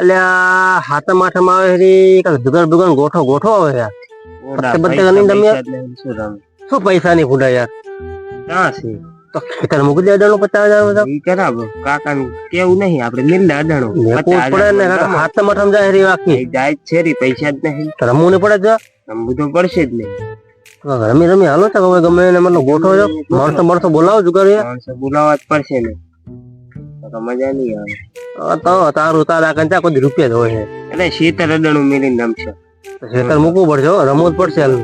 અલ્યા હાથમ આઠમ આવે જુગાર બુગાર ગોઠો ગોઠો આવે યાર. બત્તે ગણી તમે શું પૈસા ની ફૂટા યાર? ક્યાં છે તો ખેતર મૂકી દે અડાણું પચાસ હજાર બધા. કાકા કેવું નહીં આપડે મિલ અડાણું. જ પડે ને હાથમ આઠમ જાય રી આખી જાય છે રી પૈસા જ નહીં. રમવું ને પડે રમવું તો પડશે જ નહીં. રમી રમી હાલો છે હવે ગમે એને મતલબ ગોઠો છે. માણસો માણસો બોલાવો જુગાર યાર. માણસો બોલાવવા જ પડશે ને. તો મજા નહીં આવે તો તારું તારા કંચા કોઈ રૂપિયા જ હોય છે. એટલે શેતર અડાણું મેલી નામ છે શેતર મૂકવું પડશે રમવું જ પડશે હાલ.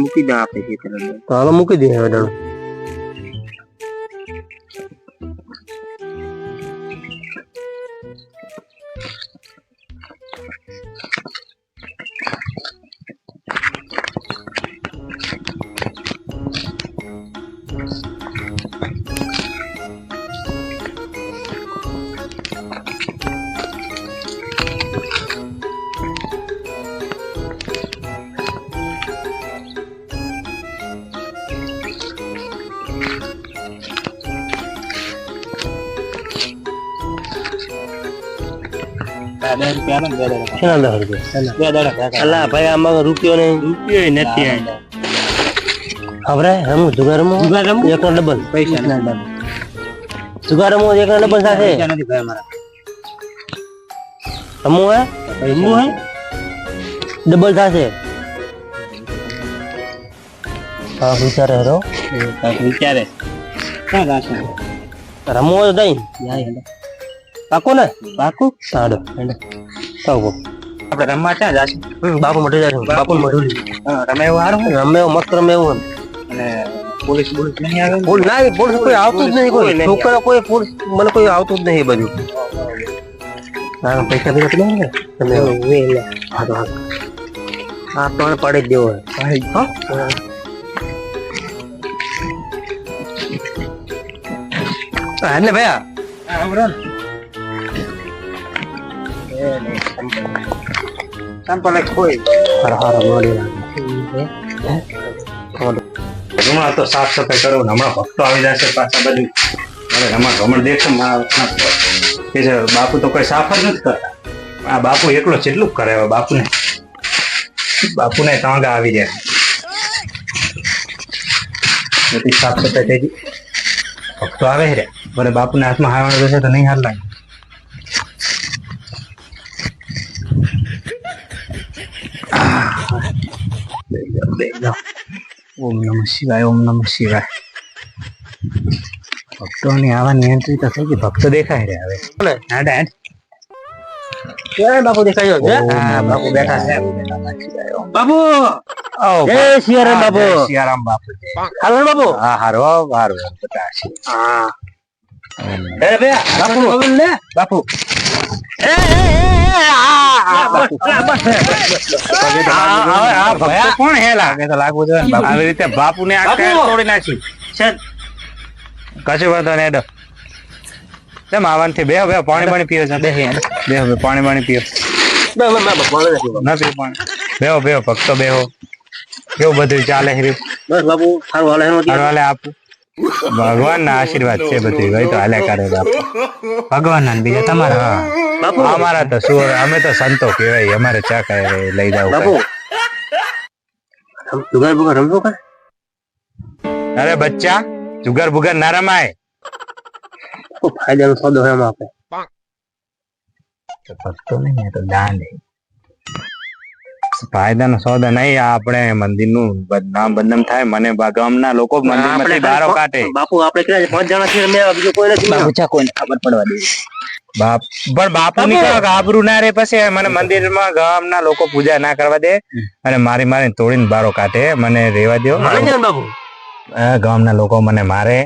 મૂકી દે આપણે શેતર તો હાલ મૂકી શેના દસ રૂપિયા? અલા ભાઈ આમાં રૂપિયો નહીં. રૂપિયો નથી આ ખબર હે રમવું જુગાર રમવું જુગાર ડબલ પૈસા જુગાર રમવું એક ડબલ સાથે? નથી ભાઈ મારા રમવું હે રમવું હે ડબલ થશે હા વિચારે હરો. વિચારે. ક્યાં જાશે? રમવું તો દઈ. પાકો ને? પાકું? સાડો કહો આપણે રમવા ક્યાં જાશે? બાપુ જાય છે બાપુ મટી રમે એવું સારું રમે એવું મસ્ત રમે એવું અને પોલીસ પોલીસ નહીં આવે ફૂલ ના પોલીસ કોઈ આવતું જ નહીં કોઈ. છોકરા કોઈ પોલીસ મને કોઈ આવતું જ નહીં બધું હા પૈસા તો નહીં ને તમે હા તો હા આને પાડી જ દેવો. હે. હા ને ભૈયા. સંપલ કોઈ હારો હારો મોડી હમણાં તો સાફ સફાઈ કરો હમણાં ભક્તો આવી જશે પાછા બધું અરે હમણાં હમણાં દેખો ને આ કે છે. બાપુ તો કોઈ સાફ જ નથી કરતા. આ બાપુ એકલો જેટલું કરે હવે બાપુને બાપુને તાંગા આવી જાય બધી સાફ સફાઈ થઈ ગઈ. ભક્તો આવે રે. બરે બાપુના હાથમાં હારવાનું રહેશે તો નહીં હાર લાગે જાઓ. ઓમ નમઃ શિવાય ઓમ નમઃ શિવાય ભક્તોની આવવાની એન્ટ્રી તો થઈ ગઈ ભક્તો દેખાય રે હવે હેડ હેડ ક્યારે બાપુ દેખાય છે હા બાપુ બેઠા છે બાપુ એ સિયારામ બાપુ જય સિયારામ બાપુ જય. હાલો બાપુ હા હારો હારો બધા છે હા બાપુ. કોણ તો લાગવું જોઈએ આવી રીતે આ તોડી નાખી. કશું વાંધો નહીં કેમ થી બે બેહો પાણી પાણી પીવો છે? બે બેહો. પાણી પાણી પીવો ના પીવો પાણી બેહો બેહો ભક્તો બેહો. કેવું બધું ચાલે છે? બસ બાપુ સારું હાલે એનું હાલે આપું. ભગવાન ના આશીર્વાદ છે બધું ભાઈ તો હાલ્યા કરે બાપુ. ભગવાન ના બીજા તમારા બાપુ. અમારા તો શું અમે તો સંતો કહેવાય અમારે ચા કાંઈ લઈ જાવ બાપુ. જુગાર બુગાર રમશો કા અરે બચ્ચા જુગાર બુગાર ના રમાય. ફાયદાનો સોદો એમ આપે. તો નહીં તો દાન છે. ફાયદાનો સોદા નહીં આ આપણે મંદિરનું બદનામ બદનામ થાય. મને ગામના લોકો મંદિરમાંથી બારો કાઢે બાપુ આપણે કેટલા પાંચ જણા છીએ મેં બીજું કોઈ નથી. ચા કોઈને ખબર પડવા દેવી બાપ પણ બાપુ! ની કાંઈક ના રે પછી મને મંદિરમાં ગામના લોકો પૂજા ના કરવા દે. અને મારી મારી તોડીને બારો કાઢે મને રેવા દો માની જાય ને બાપુ? ગામના લોકો મને મારે.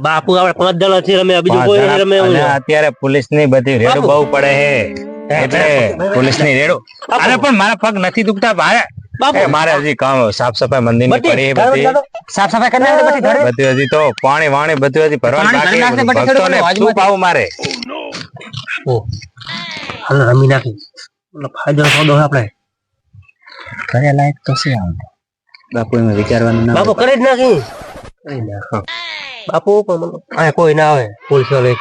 બાપુ આપણે પાંચ જણા છીએ અમે બીજું કોઈ રમે અત્યારે પોલીસની બધી રેડ બહુ પડે છે એટલે પોલીસની રેડો અરે પણ મારા પગ નથી દુખતા મારે મારે હજી કામ સાફ સફાઈ મંદિરની પડી બધી. સાફ સફાઈ કરી પછી ઘરે. બધી હજી તો પાણી વાણી બધું હજી ભરવાનું બાકી શું પાવું મારે. હાલો રમી નાખી. ફાયદો સોદો આપણે. કરે લાયક તો છે આમ. બાપુ એમાં વિચારવાનું બાપુ કરી જ નાખી. બાપુ પણ કોઈ ના આવે પોલીસવાળા.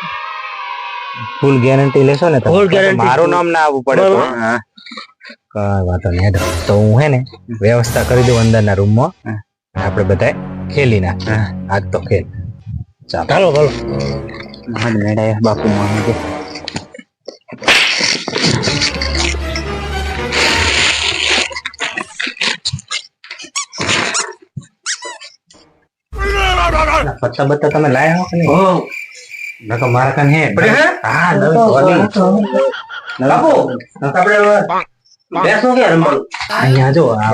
ફૂલ ગેરંટી લેશો ને ફૂલ ગેરંટી મારું નામ ના આવવું પડે તો. કઈ વાંધો નહીં તો હું હે ને વ્યવસ્થા કરી દઉં અંદરના રૂમમાં. આપણે બધા ખેલી ના આજ તો ખેલ. ચાલો. ચાલો ચાલો. મેળાયા બાપુ મામી પત્તા બત્તા તમે લાયા હો કે નહીં? હો નકર મારા કાન હે પડે હે? હા નવી ગોળી. બાપુ આપણે બેસો કે રમવાનું અહીંયા જો હા.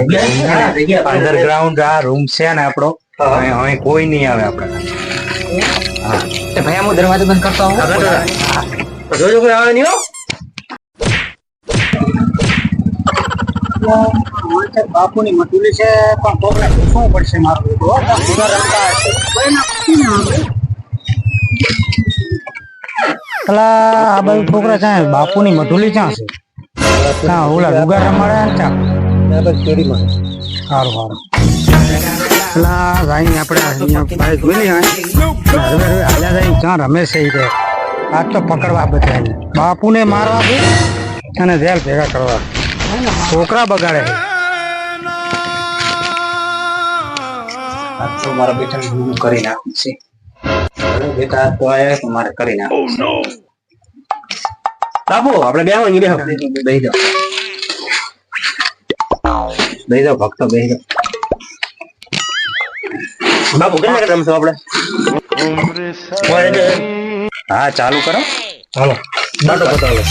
અંડરગ્રાઉન્ડ આ રૂમ છે ને આપણો હવે કોઈ નહીં આવે આપણે ભાઈ હું દરવાજો બંધ કરતો હું જોજો કોઈ આવે નહીં હો બાપુની મટુલી છે પણ કોકને શું પડશે મારું હો. રમતા હશો. પેલા આ બાજુ છોકરા ક્યાં બાપુની મધુલી ક્યાં છે? ક્યાં ઓલા જુગાર રમાડે ને ક્યાં? સારું સારું. પેલા ભાઈ આપણે અહીંયા જાય ક્યાં રમે છે આજ તો? પકડવા બધા બાપુને મારવા અને જેલ ભેગા કરવા. છોકરા બગાડે મારા બેટા હું કરી નાખું છે. બેટા તો આયા તો મારે કરી નાખવું છે. બાપુ આપણે બેહો અહીં બેહો બેહી જાઓ બેહી જાઓ ભક્તો બેહી જાઓ બાપુ કેટલા કેટલા રમશો આપણે? હા ચાલુ કરો. હાલો. બાટો બતાવો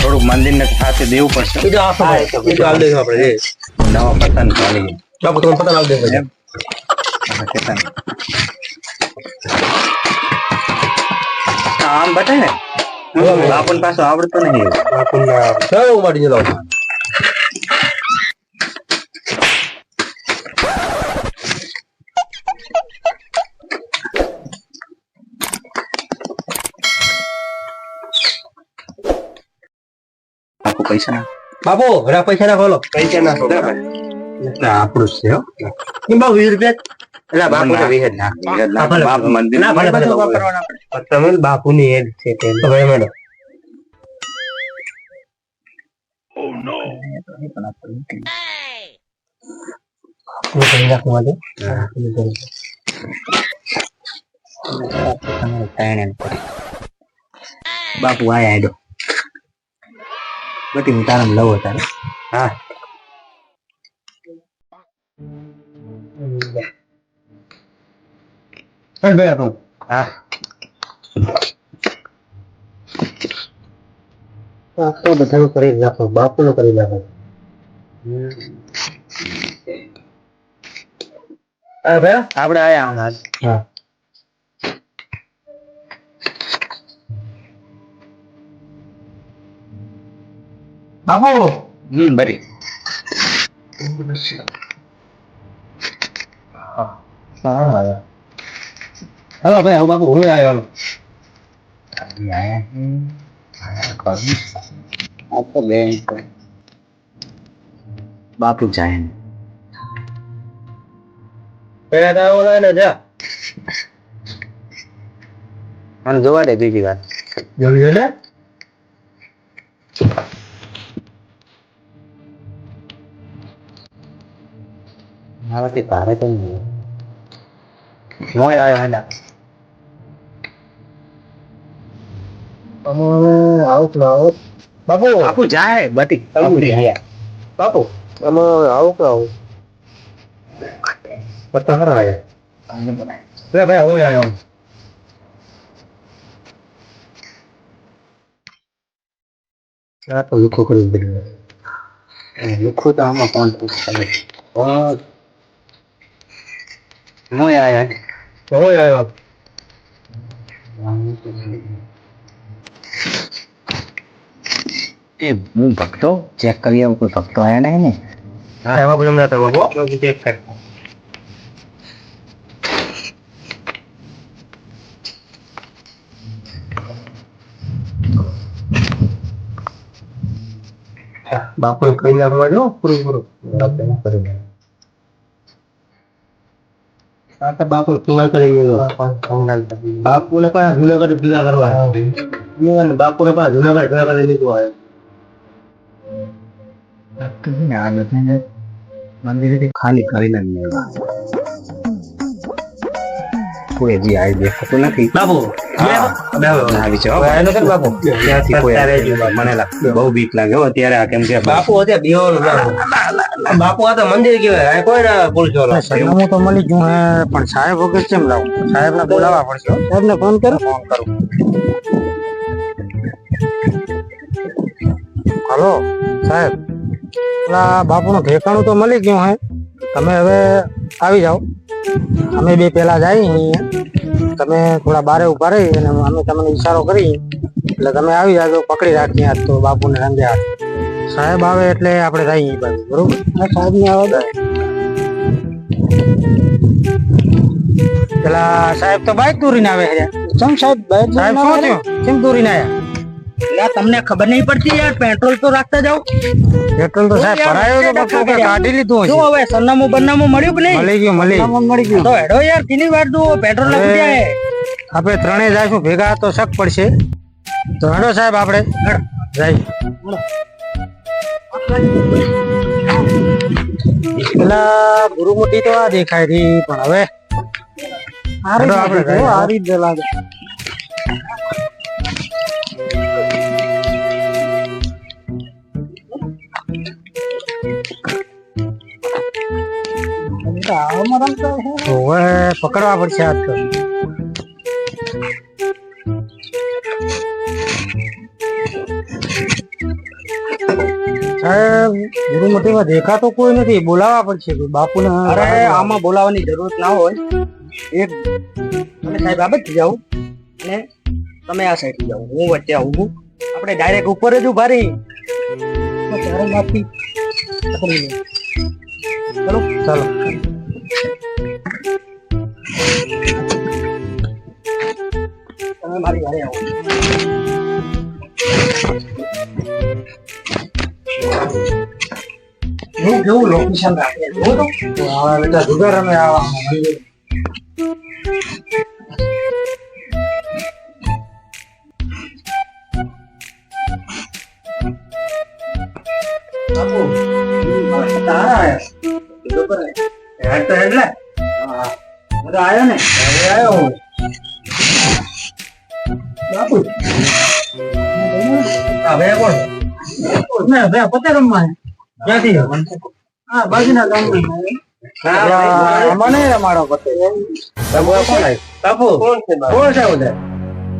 થોડુંક મંદિર ને સાથે દેવું પડશે. બીજો આ સમય. બીજો આલ દઈશું આપણે નવા પતન ચાલી બાપુ તમે પતંગ આલ દેજો. આમ બતાય ને? બાપુન પાછું આવડતું નહીં બાપુના જલાવ બાપુ પૈસા ના બાપુ ઘણા પૈસા ના ખોલો પૈસા ના આપણું જ છે વીસ રૂપિયા બાપુ ને. હા, બાપ ભલે, બધું બાપુ. વાપરવાના આપણે. તમે બાપુની એડ છે તે. તો ભાઈ મેડમ હું. કરી નાખું આજે તમારે ત્રણે ને પડે. બાપુ આયા હેડો બધી હું તારા લઉં તારે હા હા આ તો બધાનું કરી નાખો બાપુનું કરી નાખો હા ભાઈ આપણે આયા હમણાં જ. હા બાપુ હમ બરી હાલો ભાઈ હું બાપુ હું આવ્યો બાપુ જાય ને પેલા તો ઓલા ને જા મને જોવા દે બીજી વાર જોયું ને મારાથી ભારે તો નહીં મોય આવ્યો હેડા અમે આવું ના આવું બાપુ બાપુ જાય બટી બાપુ જાય. બાપુ અમે આવું કે આવું પત્તા ખરા આયા રે ભાઈ હું આવ્યો આ તો લુખો કરી દીધું લુખું તો આમાં કોણ પૂછે મોય આવ્યો હું આવ્યો એ હું ભક્તો? ચેક કરી આવું કોઈ ભક્તો આવ્યા નહીં ને? હા એમાં બધું ના થાય બાપુ ચેક કર. બાપુ કઈ નાખવા જો પૂરું પૂરું તો બાપુ તુલા કરી ગયો બાપુ ને કયા ઝૂલા કરી પીલા કરવા. બાપુ ને પાસે જુનાગઢ ભેગા કરી દીધું. મંદિર ખાલી કરીને કોઈ હજી આવી દેખાતું નથી બાપુ હો. બહુ બીક લાગે હો અત્યારે આ કેમ કે બાપુ બાપુ આ તો મંદિર કહેવાય આ કોઈ ના વાળો સરનામું તો મળી જઉં હે પણ સાહેબ વગર કેમ લાવું. સાહેબ ને બોલાવવા પડશે. સાહેબ ને ફોન કરો. ફોન કરું. હલો સાહેબ. પેલા બાપુનું ઠેકાણું તો મળી ગયું હે. તમે હવે આવી જાઓ. અમે બે પેલા જઈએ અહીંયા. તમે થોડા બારે ઊભા રહી અને અમે તમને ઈશારો કરી. એટલે તમે આવી જાજો પકડી રાખીએ આજ તો બાપુને રંગે હાથ. સાહેબ આવે એટલે આપણે જઈએ બાજુ બરોબર? સાહેબ ને આવે પેલા સાહેબ તો બાઈક દોરીને આવે છે. ચમ સાહેબ બાઈક સાહેબ શું થયું? કેમ દોરીને આયા? તમને ખબર નહીં પડતી યાર પેટ્રોલ તો રાખતા જાઓ. પેટ્રોલ તો સાહેબ ભરાયો તો બકો કે કાઢી લીધું હશે હવે સરનામું બરનામું મળ્યું કે નહીં? મળી ગયું મળી મળી ગયું. તો હેડો યાર કિની વાર દો પેટ્રોલ ખૂટ્યા હે આપણે ત્રણેય જાશું ભેગા તો શક પડશે. તો હેડો સાહેબ આપણે. જઈ પેલા ગુરુમુઠી તો આ દેખાય રહી પણ હવે આપણે આ રીતે લાગે. હવે પકડવા પડશે આજ તો. સાહેબ દેખાતો કોઈ નથી. બોલાવવા પડશે બાપુને. અરે આમાં બોલાવવાની જરૂરત ના હોય. એક તમે સાહેબ આ બાજુ જાઓ ને તમે આ સાઈડ જાઓ. હું વચ્ચે આવું છું આપણે ડાયરેક્ટ ઉપર જ ઊભા રહી ચારે. ચલો. ચાલો. તમે મારી હારે આવો હું કેવું લોકેશન રાખે જો તો તો હવે બેટા જુગાર રમે આવા તારા આયા બરોબર ને હેડ તો હેડ લે. બધા ને? હવે આયો હું. બાપુ. હવે કોણ ના બે પતે રમવા ક્યાંથી? હા બાજુના ગામમાં. મને રમાડો પતે બાપુ કોણ આવ્યું? બાપુ કોણ છે કોણ છે બધા?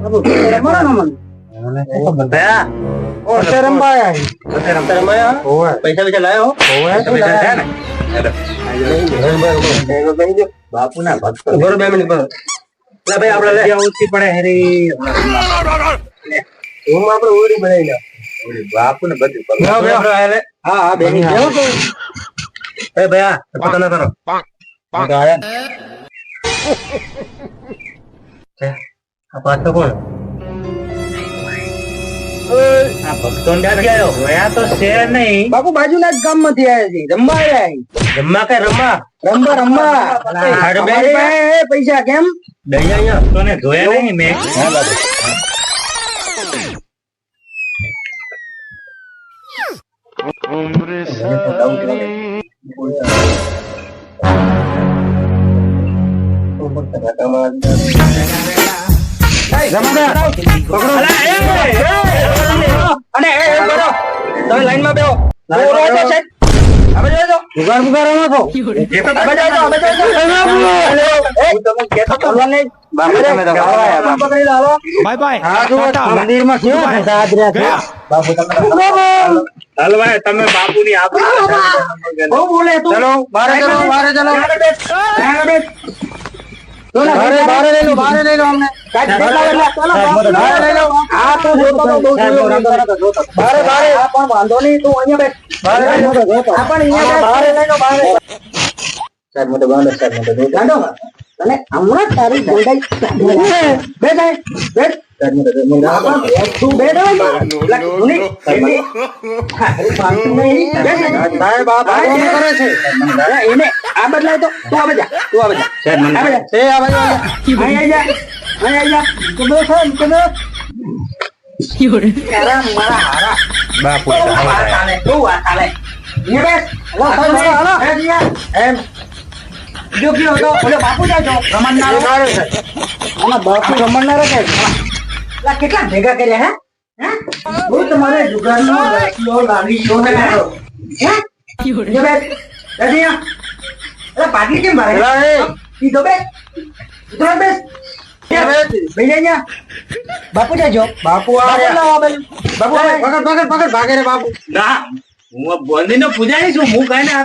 બાપુ પતે રમવાનો મને ભયા કોણ છે. રમાયા? પૈસા પૈસા લાયો હોવે. પૈસા થયા ને? બાપુ ના ભક્ત બરોબર બે મિનિટ બરોબર ભાઈ આપણે લે પડે હેરી રૂમ આપણે ઓડી બનાવી લે બાપુ ને બધું. હા હા બેની બેહો એ ભયા પતા ના કરો હું આ પાછો કોણ આ ભક્તો આવ્યો તો છે નહીં. બાપુ બાજુના જ ગામમાંથી આવ્યા છે. રમવા આવ્યા રમવા કે રમવા? રમવા રમવા. પાસે કેમ? દઈ તો ને જોયા નહીં મેં. અને એ એ કરો તમે લાઈનમાં બેહો લાઈનમાં બોલો તો બેહો. હવે જોજો જુગાર બુગાર રમો હવે જોજો હવે જોજો તમે કહેતો તો નહીં. બાપુ. હા જો કેવા તમે બહુ બોલે તું ચલો બારે ચલો બારે ચલો બેઠ અને હમણાં તારી બેઠ આય, બેઠ. એમ. જો કયો હતો? બાપુ જાય છો રમણનારો? બાપુ રમણનારો છે લા, કેટલા ભેગા કર્યા હે? હે? હું તમારે જુગારનો લાવી જો ને હે? જો બે અહીંયા. અલા, પાટલી કેમ મારે લા એ. ઉતરો બે. બેસી જાય બે બાપુ જાજો. બાપુ આ બાપુ આવે. ભગત ભગત પકડ ભાગે રે બાપુ. ના. મંદિર નો પૂજારી છું હું કઈ ના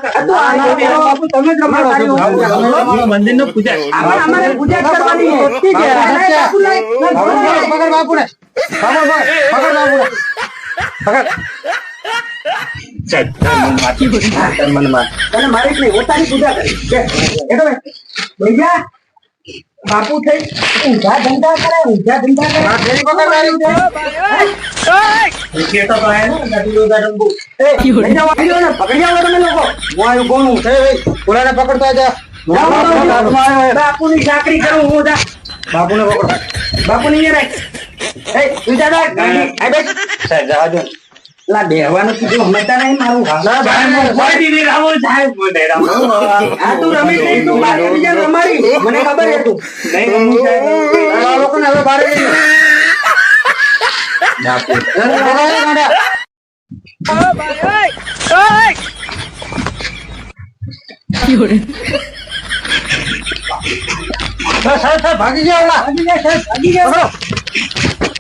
તમે મંદિર નો પૂજારી પૂજા કરવાની. પકડ બાપુ ને પકડ પકડ પકડ. બાપુ ને તને મારી નહીં, પોતાની પૂજા કરી. ભૈયા, બાપુ થઈ ઊંધા ધંધા કરે ઊંધા ધંધા કરે. આ ફેરી પકડ મારી. એ, લઈ જાઓ, આવી જાઓ ને, પકડી જાઓ તમે લોકો. હું કોણ હું? થઈ ભાઈ ઓલાને પકડતા જા બાપુની ચાકરી કરું હું જા. બાપુને પકડ. બાપુની અહીંયા રાખ. એ, તું જા ગાડી, આ. સાહેબ દો લા, બેહવાનું કીધું હમણાં નહીં મારું આ તું રમી નહીં તું બાકી બીજા રમાડી. મને ખબર તું. આ લોકોને હવે બારે લઈ ભાગી ગયા ભાગી ગયા ભાગી જા.